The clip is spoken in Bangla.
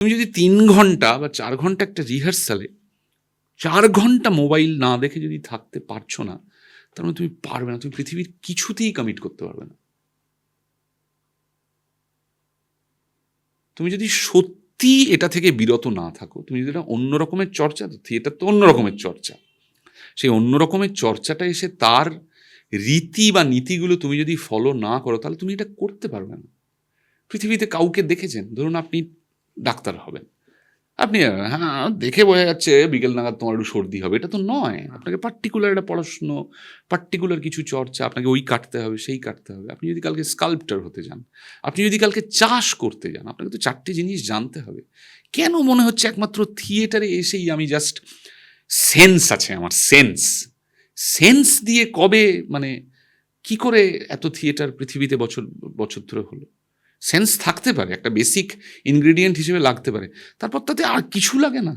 তুমি যদি তিন ঘণ্টা বা চার ঘণ্টা একটা রিহার্সালে চার ঘণ্টা মোবাইল না দেখে যদি থাকতে পারছ না, তার মানে তুমি পারবে না। তুমি পৃথিবীর কিছুতেই কমিট করতে পারবে না। তুমি যদি সত্যি এটা থেকে বিরত না থাকো, তুমি যদি এটা অন্য রকমের চর্চা, তো থিয়েটার তো অন্য রকমের চর্চা। সেই অন্য রকমের চর্চাটা এসে তার রীতি বা নীতিগুলো তুমি যদি ফলো না করো, তাহলে তুমি এটা করতে পারবে না। পৃথিবীতে কাউকে দেখেছেন? ধরুন আপনি ডাক্তার হবেন। আপনি হ্যাঁ দেখে বোঝা যাচ্ছে বিকেল নাগাদ তোমার একটু সর্দি হবে। এটা তো নয়। আপনাকে পার্টিকুলার একটা পড়াশুনো পার্টিকুলার কিছু চর্চা, আপনাকে ওই কাটতে হবে, সেই কাটতে হবে। আপনি যদি কালকে স্কাল্পটার হতে যান, আপনি যদি কালকে চাষ করতে যান, আপনাকে তো চারটে জিনিস জানতে হবে। কেন মনে হচ্ছে একমাত্র থিয়েটারে এসেই আমি জাস্ট সেন্স আছে আমার সেন্স সেন্স দিয়ে কবে মানে কি করে এত থিয়েটার পৃথিবীতে বছর বছর ধরে হলো? সেন্স থাকতে পারে, একটা বেসিক ইনগ্রেডিয়েন্ট হিসেবে লাগতে পারে। তারপর তাতে আর কিছু লাগে না।